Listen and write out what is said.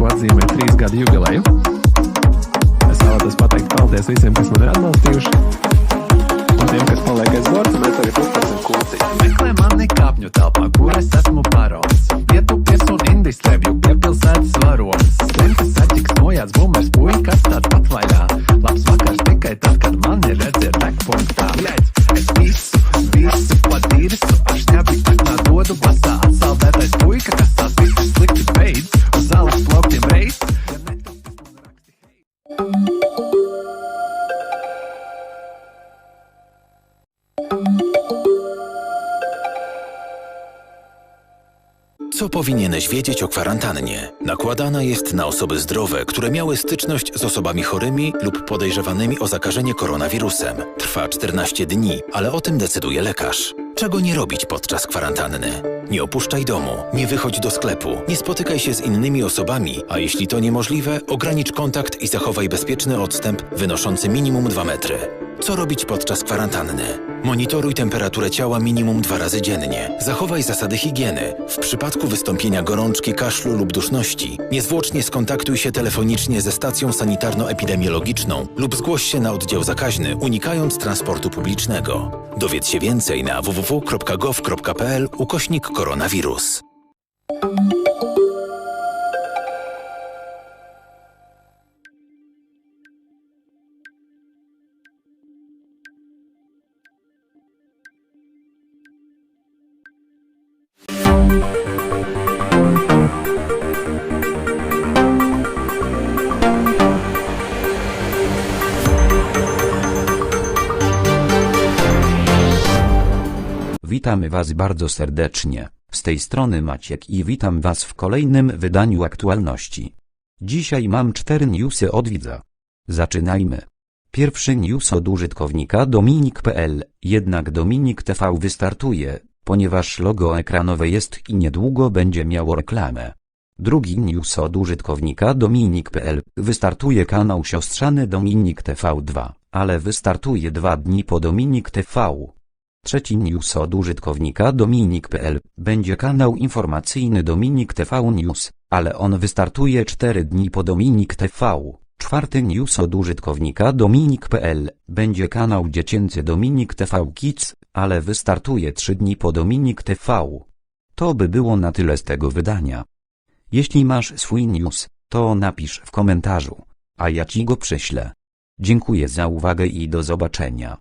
Tikko atzīmē trīs gadu jubileju. Es vēlētos pateikt paldies visiem, kas man ir atbalstījuši. Un tiem, kas paliek aiz borta, mēs tagad uztaisam kūti. Meklē mani kāpņu telpā, kur es esmu parons. Pietupies un indis slēpju pie pilsētas varonis. Slimtas saķiks nojāts bumbers puikas tāds Co powinieneś wiedzieć o kwarantannie? Nakładana jest na osoby zdrowe, które miały styczność z osobami chorymi lub podejrzewanymi o zakażenie koronawirusem. Trwa 14 dni, ale o tym decyduje lekarz. Czego nie robić podczas kwarantanny? Nie opuszczaj domu, nie wychodź do sklepu, nie spotykaj się z innymi osobami, a jeśli to niemożliwe, ogranicz kontakt i zachowaj bezpieczny odstęp wynoszący minimum 2 metry. Co robić podczas kwarantanny? Monitoruj temperaturę ciała minimum dwa razy dziennie. Zachowaj zasady higieny. W przypadku wystąpienia gorączki, kaszlu lub duszności, niezwłocznie skontaktuj się telefonicznie ze stacją sanitarno-epidemiologiczną lub zgłoś się na oddział zakaźny, unikając transportu publicznego. Dowiedz się więcej na www.gov.pl ukośnik koronawirus. Witamy Was bardzo serdecznie. Z tej strony Maciek i witam Was w kolejnym wydaniu aktualności. Dzisiaj mam cztery newsy od widza. Zaczynajmy. Pierwszy news od użytkownika Dominik.pl, jednak Dominik TV wystartuje, ponieważ logo ekranowe jest i niedługo będzie miało reklamę. Drugi news od użytkownika Dominik.pl, wystartuje kanał siostrzany Dominik TV2, ale wystartuje dwa dni po Dominik TV. Trzeci news od użytkownika Dominik.pl będzie kanał informacyjny Dominik TV News, ale on wystartuje 4 dni po Dominik TV. Czwarty news od użytkownika Dominik.pl będzie kanał dziecięcy Dominik TV Kids, ale wystartuje 3 dni po Dominik TV. To by było na tyle z tego wydania. Jeśli masz swój news, to napisz w komentarzu, a ja ci go prześlę. Dziękuję za uwagę i do zobaczenia.